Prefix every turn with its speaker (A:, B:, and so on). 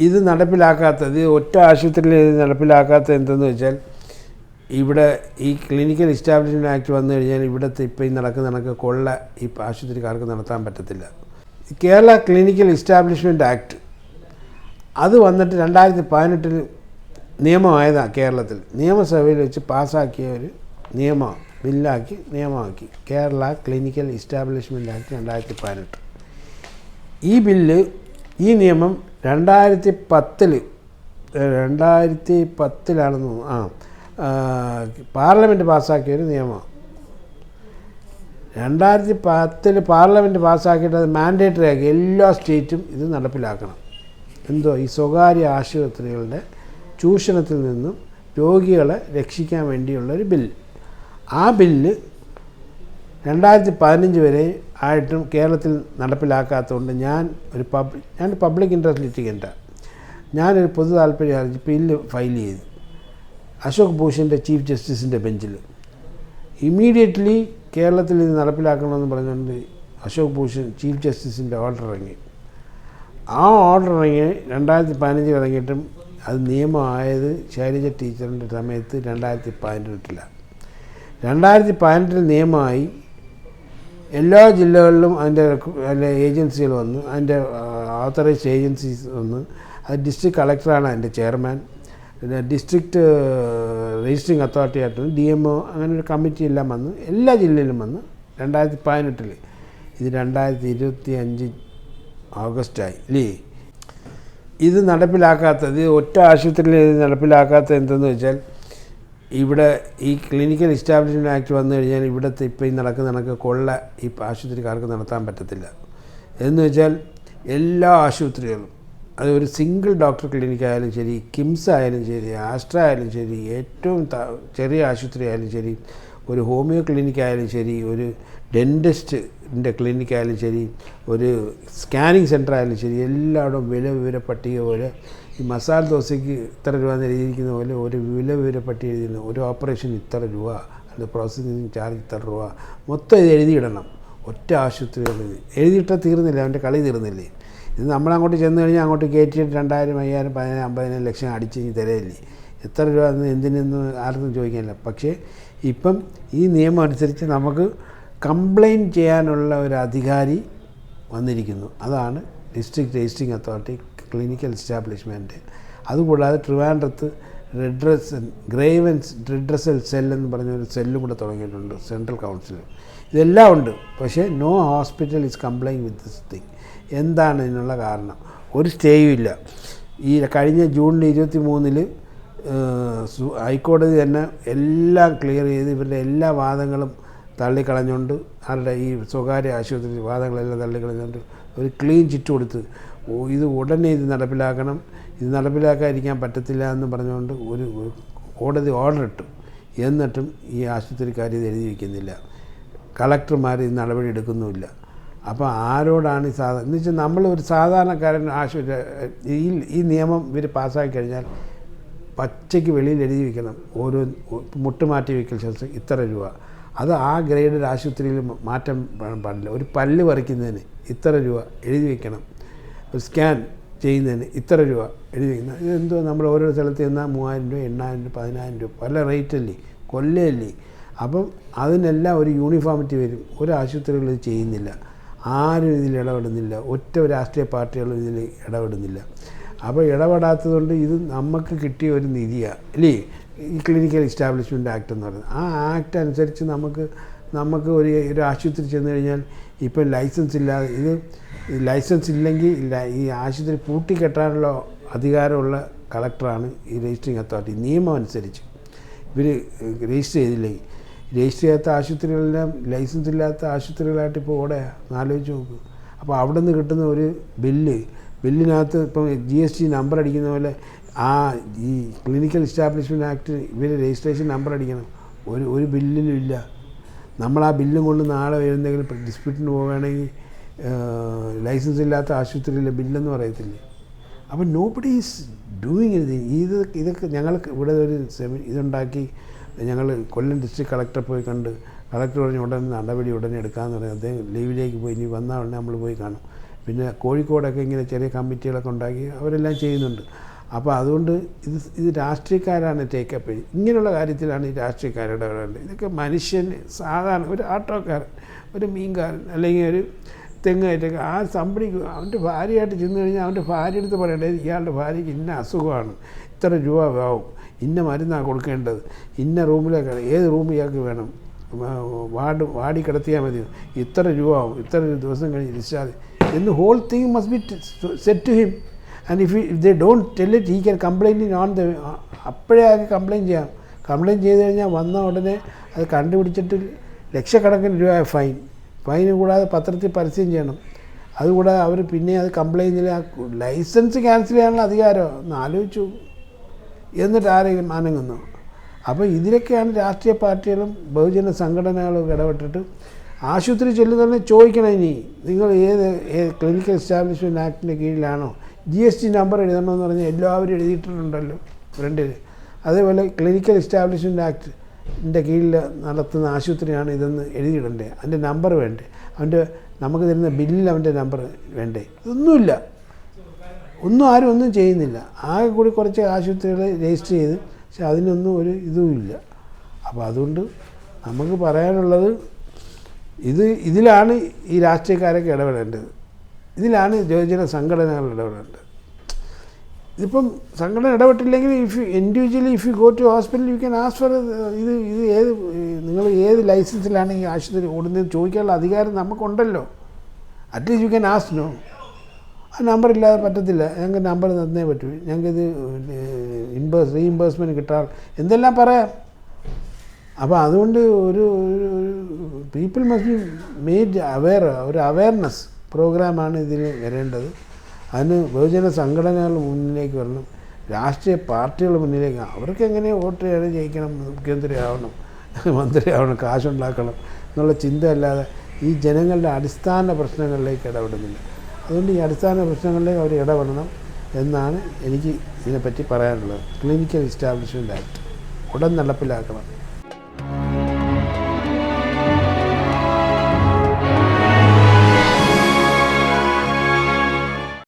A: ഇത് നടപ്പിലാക്കാത്തത് ഒറ്റ ആശുപത്രിയിൽ ഇത് നടപ്പിലാക്കാത്തത് എന്തെന്ന് വെച്ചാൽ ഇവിടെ ഈ ക്ലിനിക്കൽ ഇസ്റ്റാബ്ലിഷ്മെന്റ് ആക്ട് വന്നു കഴിഞ്ഞാൽ ഇവിടുത്തെ ഇപ്പോൾ ഈ നടക്കുന്ന കണക്ക് കൊള്ള ഈ ആശുപത്രിക്കാർക്ക് നടത്താൻ പറ്റത്തില്ല. കേരള ക്ലിനിക്കൽ ഇസ്റ്റാബ്ലിഷ്മെന്റ് ആക്ട് അത് വന്നിട്ട് രണ്ടായിരത്തി പതിനെട്ടിൽ നിയമമായതാണ് കേരളത്തിൽ. നിയമസഭയിൽ വെച്ച് പാസ്സാക്കിയ ഒരു നിയമം ബില്ലാക്കി നിയമമാക്കി. കേരള ക്ലിനിക്കൽ ഇസ്റ്റാബ്ലിഷ്മെന്റ് ആക്ട് രണ്ടായിരത്തി പതിനെട്ട് ഈ ബില്ല് ഈ നിയമം രണ്ടായിരത്തി പത്തിൽ രണ്ടായിരത്തി പത്തിലാണെന്ന് ആ പാർലമെന്റ് പാസ്സാക്കിയൊരു നിയമമാണ് രണ്ടായിരത്തി പത്തിൽ പാർലമെന്റ് പാസ്സാക്കിയിട്ട് അത് മാൻഡേറ്ററി ആക്കി എല്ലാ സ്റ്റേറ്റും ഇത് നടപ്പിലാക്കണം. എന്തോ ഈ സ്വകാര്യ ആശുപത്രികളുടെ ചൂഷണത്തിൽ നിന്നും രോഗികളെ രക്ഷിക്കാൻ വേണ്ടിയുള്ളൊരു ബില്ല് ആ ബില്ല് രണ്ടായിരത്തി പതിനഞ്ച് വരെ ആയിട്ടും കേരളത്തിൽ നടപ്പിലാക്കാത്തതുകൊണ്ട് ഞാൻ ഒരു പബ്ലിക് ഞാൻ പബ്ലിക് ഇൻട്രസ്റ്റ് ലിറ്റിഗന്റാണ് ഞാനൊരു പൊതു താല്പര്യ ഹർജി ബില്ല് ഫയൽ ചെയ്തു. അശോക് ഭൂഷന്റെ ചീഫ് ജസ്റ്റിസിന്റെ ബെഞ്ചിൽ ഇമ്മീഡിയറ്റ്ലി കേരളത്തിൽ ഇത് നടപ്പിലാക്കണമെന്ന് പറഞ്ഞുകൊണ്ട് അശോക് ഭൂഷൺ ചീഫ് ജസ്റ്റിസിന്റെ ഓർഡർ ഇറങ്ങി. ആ ഓർഡർ ഇറങ്ങി രണ്ടായിരത്തി പതിനഞ്ചിൽ ഇറങ്ങിയിട്ടും അത് നിയമമായത് ശൈലജ ടീച്ചറിന്റെ സമയത്ത് രണ്ടായിരത്തി പതിനെട്ടിലാണ് രണ്ടായിരത്തി പതിനെട്ടിൽ നിയമമായി എല്ലാ ജില്ലകളിലും അതിന്റെ അതിന്റെ ഏജൻസികൾ വന്ന് അതിന്റെ ഓത്തറൈസ്ഡ് ഏജൻസീസ് വന്ന് അത് ഡിസ്ട്രിക്ട് കളക്ടറാണ് അതിന്റെ ചെയർമാൻ പിന്നെ ഡിസ്ട്രിക്റ്റ് രജിസ്ട്രിങ് അതോറിറ്റി ആയിട്ട് ഡി എം ഒ അങ്ങനെ ഒരു കമ്മിറ്റി എല്ലാം വന്ന് എല്ലാ ജില്ലയിലും വന്ന് രണ്ടായിരത്തി പതിനെട്ടിൽ ഇത് രണ്ടായിരത്തി ഇരുപത്തി അഞ്ച് ഓഗസ്റ്റായി ഇല്ലേ? ഇത് നടപ്പിലാക്കാത്തത് ഒറ്റ ആശുപത്രിയിൽ ഇത് നടപ്പിലാക്കാത്തത് എന്തെന്ന് വെച്ചാൽ ഇവിടെ ഈ ക്ലിനിക്കൽ ഇസ്റ്റാബ്ലിഷ്മെന്റ് ആക്ട് വന്നു കഴിഞ്ഞാൽ ഇവിടുത്തെ ഇപ്പോൾ ഈ നടക്കുന്ന കണക്ക് കൊള്ള ഈ ആശുപത്രിക്കാർക്ക് നടത്താൻ പറ്റത്തില്ല. എന്ന് വെച്ചാൽ എല്ലാ ആശുപത്രികളും അത് ഒരു സിംഗിൾ ഡോക്ടർ ക്ലിനിക് ആയാലും ശരി കിംസ് ആയാലും ശരി ആസ്ട്ര ആയാലും ശരി ഏറ്റവും ചെറിയ ആശുപത്രി ആയാലും ശരി ഒരു ഹോമിയോ ക്ലിനിക് ആയാലും ശരി ഒരു ഡെന്റിസ്റ്റിന്റെ ക്ലിനിക് ആയാലും ശരി ഒരു സ്കാനിങ് സെന്റർ ആയാലും ശരി എല്ലായിടും വില വിവര പട്ടിക പോലെ ഈ മസാല ദോശയ്ക്ക് ഇത്ര രൂപ എന്ന് എഴുതിയിരിക്കുന്ന പോലെ ഒരു വില വിവര പട്ടിക എഴുതിയിരുന്നു ഒരു ഓപ്പറേഷൻ ഇത്ര രൂപ അത് പ്രോസസ്സിങ് ചാർജ് ഇത്ര രൂപ മൊത്തം ഇത് എഴുതിയിടണം. ഒറ്റ ആശുപത്രികളിൽ എഴുതിയിട്ടാൽ തീർന്നില്ല അവന്റെ കളി തീർന്നില്ലേ? ഇത് നമ്മളങ്ങോട്ട് ചെന്ന് കഴിഞ്ഞാൽ അങ്ങോട്ട് കയറ്റിയിട്ട് രണ്ടായിരം അയ്യായിരം പതിനായിരം അമ്പതിനായിരം ലക്ഷം അടിച്ച് ഇനി തരയില്ലേ എത്ര രൂപ എന്ന് എന്തിനെന്ന് ആർക്കും ചോദിക്കാനില്ല. പക്ഷേ ഇപ്പം ഈ നിയമം അനുസരിച്ച് നമുക്ക് കംപ്ലയിന്റ് ചെയ്യാനുള്ള ഒരു അധികാരി വന്നിരിക്കുന്നു. അതാണ് district registering authority clinical establishment. അതുകൂടാതെ ട്രിവാൻഡ്രത്ത് റെഡ്രസ് ഗ്രേവൻസ് റിഡ്രസൽ സെൽ എന്ന് പറഞ്ഞ ഒരു സെല്ലും കൂടെ തുടങ്ങിയിട്ടുണ്ട് സെൻട്രൽ കൗൺസിൽ. ഇതെല്ലാം ഉണ്ട്. പക്ഷേ no hospital is complain with this thing. എന്താണ് ഇതിനുള്ള കാരണം? ഒരു സ്റ്റേയും ഇല്ല. ഈ കഴിഞ്ഞ ജൂണിൽ ഇരുപത്തി മൂന്നിൽ ഹൈക്കോടതി തന്നെ എല്ലാം ക്ലിയർ ചെയ്ത് ഇവരുടെ എല്ലാ വാദങ്ങളും തള്ളിക്കളഞ്ഞുകൊണ്ട് അവരുടെ ഈ സ്വകാര്യ ആശുപത്രി വാദങ്ങളെല്ലാം തള്ളിക്കളഞ്ഞുകൊണ്ട് ഒരു ക്ലീൻ ചിറ്റ് കൊടുത്ത് ഇത് ഉടനെ ഇത് നടപ്പിലാക്കണം ഇത് നടപ്പിലാക്കാതിരിക്കാൻ പറ്റത്തില്ല എന്ന് പറഞ്ഞുകൊണ്ട് ഒരു കോടതി ഓർഡർ ഇട്ടു. എന്നിട്ടും ഈ ആശുപത്രിക്കാർ ഇത് എഴുതി വയ്ക്കുന്നില്ല കളക്ടർമാർ ഇത് നടപടി എടുക്കുന്നുമില്ല അപ്പോൾ ആരോടാണ് ഈ സാധാരണ എന്ന് വെച്ചാൽ നമ്മൾ ഒരു സാധാരണക്കാരൻ ആശുപത്രി ഈ ഈ നിയമം ഇവർ പാസ്സാക്കി കഴിഞ്ഞാൽ പച്ചയ്ക്ക് വെളിയിൽ എഴുതി വയ്ക്കണം ഓരോ മുട്ട് മാറ്റി വയ്ക്കൽ ശസ്ത്രം ഇത്ര രൂപ. അത് ആ ഗ്രേഡ് ആശുപത്രിയിൽ മാറ്റം പാടില്ല. ഒരു പല്ല് പറിക്കുന്നതിന് ഇത്ര രൂപ എഴുതി വയ്ക്കണം സ്കാൻ ചെയ്യുന്നതിന് ഇത്ര രൂപ എഴുതി വയ്ക്കണം ഇതെന്തോ നമ്മൾ ഓരോ സ്ഥലത്ത് ചെന്നാൽ മൂവായിരം രൂപ എണ്ണായിരം രൂപ പതിനായിരം രൂപ പല റേറ്റല്ലേ കൊല്ലയല്ലേ? അപ്പം അതിനെല്ലാം ഒരു യൂണിഫോമിറ്റി വരും. ഒരു ആശുപത്രികളിൽ ഇത് ചെയ്യുന്നില്ല. ആരും ഇതിൽ ഇടപെടുന്നില്ല. ഒറ്റ രാഷ്ട്രീയ പാർട്ടികളും ഇതിൽ ഇടപെടുന്നില്ല. അപ്പോൾ ഇടപെടാത്തതുകൊണ്ട് ഇത് നമുക്ക് കിട്ടിയ ഒരു നിധിയാണ് അല്ലേ ഈ ക്ലിനിക്കൽ എസ്റ്റാബ്ലിഷ്മെന്റ് ആക്ട് എന്ന് പറയുന്നത്. ആ ആക്ട് അനുസരിച്ച് നമുക്ക് നമുക്ക് ഒരു ഒരു ആശുപത്രി ചെന്ന് കഴിഞ്ഞാൽ ഇപ്പം ലൈസൻസ് ഇല്ലാതെ ഇത് ലൈസൻസ് ഇല്ലെങ്കിൽ ഈ ആശുപത്രി പൂട്ടിക്കെട്ടാനുള്ള അധികാരമുള്ള കളക്ടറാണ് ഈ രജിസ്ട്രിങ് അതോറിറ്റി നിയമം അനുസരിച്ച്. ഇവർ രജിസ്റ്റർ ചെയ്തില്ലെങ്കിൽ രജിസ്റ്റർ ചെയ്യാത്ത ആശുപത്രികളെല്ലാം ലൈസൻസ് ഇല്ലാത്ത ആശുപത്രികളായിട്ട് ഇപ്പോൾ ഓടെയാണ് ആലോചിച്ച് നോക്ക്. അപ്പോൾ അവിടെ നിന്ന് കിട്ടുന്ന ഒരു ബില്ല് ബില്ലിനകത്ത് ഇപ്പം ജി എസ് ടി നമ്പർ അടിക്കുന്ന പോലെ ആ ഈ ക്ലിനിക്കൽ എസ്റ്റാബ്ലിഷ്മെന്റ് ആക്ട് ഇവർ രജിസ്ട്രേഷൻ നമ്പർ അടിക്കണം. ഒരു ഒരു ബില്ലിലും ഇല്ല. നമ്മൾ ആ ബില്ലും കൊണ്ട് നാളെ എന്തെങ്കിലും ഡിസ്പ്യൂട്ടിന് പോവുകയാണെങ്കിൽ ലൈസൻസ് ഇല്ലാത്ത ആശുപത്രിയിലെ ബില്ലെന്ന് പറയത്തില്ലേ? അപ്പം nobody is doing anything ഇത് ഇതൊക്കെ ഞങ്ങൾക്ക് ഇവിടെ ഒരു സെമി ഇതുണ്ടാക്കി ഞങ്ങൾ കൊല്ലം ഡിസ്ട്രിക്ട് കളക്ടറെ പോയി കണ്ട് കളക്ടർ പറഞ്ഞ് ഉടനെ നടപടി ഉടനെ എടുക്കാമെന്ന് പറഞ്ഞു അദ്ദേഹം ലീവിലേക്ക് പോയി. ഇനി വന്നാൽ ഉടനെ നമ്മൾ പോയി കാണും. പിന്നെ കോഴിക്കോടൊക്കെ ഇങ്ങനെ ചെറിയ കമ്മിറ്റികളൊക്കെ ഉണ്ടാക്കി അവരെല്ലാം ചെയ്യുന്നുണ്ട്. അപ്പോൾ അതുകൊണ്ട് ഇത് ഇത് രാഷ്ട്രീയക്കാരാണ് ടേക്കപ്പ് ഇങ്ങനെയുള്ള കാര്യത്തിലാണ് ഈ രാഷ്ട്രീയക്കാരുടെ ഇടപെടേണ്ടത് ഇതൊക്കെ മനുഷ്യൻ സാധാരണ ഒരു ആട്ടോക്കാരൻ ഒരു മീൻകാരൻ അല്ലെങ്കിൽ ഒരു തെങ്ങായിട്ടൊക്കെ ആ സമ്പടി അവന്റെ ഭാര്യയായിട്ട് ചെന്ന് കഴിഞ്ഞാൽ അവന്റെ ഭാര്യ എടുത്ത് പറയേണ്ടത് ഇയാളുടെ ഭാര്യയ്ക്ക് ഇന്ന അസുഖമാണ് ഇത്ര രൂപ ആവും ഇന്ന മരുന്നാണ് കൊടുക്കേണ്ടത് ഇന്ന റൂമിലേക്ക് ഏത് റൂം ഇയാൾക്ക് വേണം വാർഡ് വാടി കിടത്തിയാൽ മതി ഇത്ര രൂപ ആവും ഇത്ര ദിവസം കഴിഞ്ഞ് എന്ന് whole thing must be set to him and if if they don't tell it he can complaint on the അപ്പോഴേ ആകെ കംപ്ലയിന്റ് ചെയ്യാം. കംപ്ലയിന്റ് ചെയ്ത് കഴിഞ്ഞാൽ വന്ന ഉടനെ അത് കണ്ടുപിടിച്ചിട്ട് ലക്ഷക്കണക്കിന് രൂപ ഫൈൻ ഫൈൻ കൂടാതെ പത്രത്തിൽ പരസ്യം ചെയ്യണം. അതുകൂടാതെ അവർ പിന്നെ അത് കംപ്ലയിന്റ് ആ ലൈസൻസ് ക്യാൻസൽ ചെയ്യാനുള്ള അധികാരം ഒന്ന് ആലോചിച്ചു. എന്നിട്ട് ആരെങ്കിലും അനങ്ങുന്നു? അപ്പോൾ ഇതിലൊക്കെയാണ് രാഷ്ട്രീയ പാർട്ടികളും ബഹുജന സംഘടനകളും ഇടപെട്ടിട്ട് ആശുപത്രി ചെല്ലുന്നതിനെ ചോദിക്കണം ഇനി നിങ്ങൾ ഏത് ക്ലിനിക്കൽ എസ്റ്റാബ്ലിഷ്മെന്റ് ആക്ടിന്റെ കീഴിലാണോ? ജി എസ് ടി നമ്പർ എഴുതണമെന്ന് പറഞ്ഞാൽ എല്ലാവരും എഴുതിയിട്ടുണ്ടല്ലോ ഫ്രണ്ടിൽ അതേപോലെ ക്ലിനിക്കൽ എസ്റ്റാബ്ലിഷ്മെന്റ് ആക്ടിന്റെ കീഴിൽ നടത്തുന്ന ആശുപത്രിയാണ് ഇതെന്ന് എഴുതിയിടണ്ടേ? അതിന്റെ നമ്പർ വേണ്ടേ? അവന്റെ നമുക്ക് തരുന്ന ബില്ലിൽ അവന്റെ നമ്പർ വേണ്ടേ? ഇതൊന്നുമില്ല. ഒന്നും ആരും ഒന്നും ചെയ്യുന്നില്ല. ആകെ കൂടി കുറച്ച് ആശുപത്രികൾ രജിസ്റ്റർ ചെയ്ത് പക്ഷെ അതിനൊന്നും ഒരു ഇതുമില്ല. അപ്പോൾ അതുകൊണ്ട് നമുക്ക് പറയാനുള്ളത് ഇത് ഇതിലാണ് ഈ രാഷ്ട്രീയക്കാരൊക്കെ ഇടപെടേണ്ടത്. ഇതിലാണ് യുവജന സംഘടനകൾ ഇടപെടേണ്ടത്. ഇതിപ്പം സംഘടന ഇടപെട്ടില്ലെങ്കിൽ if you individually if you go to hospital you can ask for ഇത് ഇത് ഏത് നിങ്ങൾ ഏത് ലൈസൻസിലാണ് ഈ ആശുപത്രി ഓടുന്നതെന്ന് ചോദിക്കാനുള്ള അധികാരം നമുക്കുണ്ടല്ലോ. At least you can ask no ആ നമ്പർ ഇല്ലാതെ പറ്റത്തില്ല. ഞങ്ങൾക്ക് നമ്പർ തന്നേ പറ്റൂ. ഞങ്ങൾക്കിത് ഇമ്പേഴ്സ് റീഇംബേഴ്സ്മെന്റ് കിട്ടാറ്. എന്തെല്ലാം പറയാം? അപ്പോൾ അതുകൊണ്ട് ഒരു people must be made aware ഒരു അവെയർനെസ് പ്രോഗ്രാമാണ് ഇതിന് വരേണ്ടത്. അതിന് ബഹുജന സംഘടനകൾ മുന്നിലേക്ക് വരണം. രാഷ്ട്രീയ പാർട്ടികൾ മുന്നിലേക്ക് അവർക്ക് എങ്ങനെ വോട്ട് ചെയ്ത് ജയിക്കണം? മുഖ്യമന്ത്രിയാവണം മന്ത്രിയാവണം കാശുണ്ടാക്കണം എന്നുള്ള ചിന്ത അല്ലാതെ ഈ ജനങ്ങളുടെ അടിസ്ഥാന പ്രശ്നങ്ങളിലേക്ക് ഇടപെടുന്നില്ല. അതുകൊണ്ട് ഈ അടിസ്ഥാന പ്രശ്നങ്ങളിലേക്ക് അവർ ഇടപെടണം എന്നാണ് എനിക്ക് ഇതിനെപ്പറ്റി പറയാനുള്ളത്. ക്ലിനിക്കൽ എസ്റ്റാബ്ലിഷ്മെന്റ് ആക്ട് ഉടൻ നടപ്പിലാക്കണം.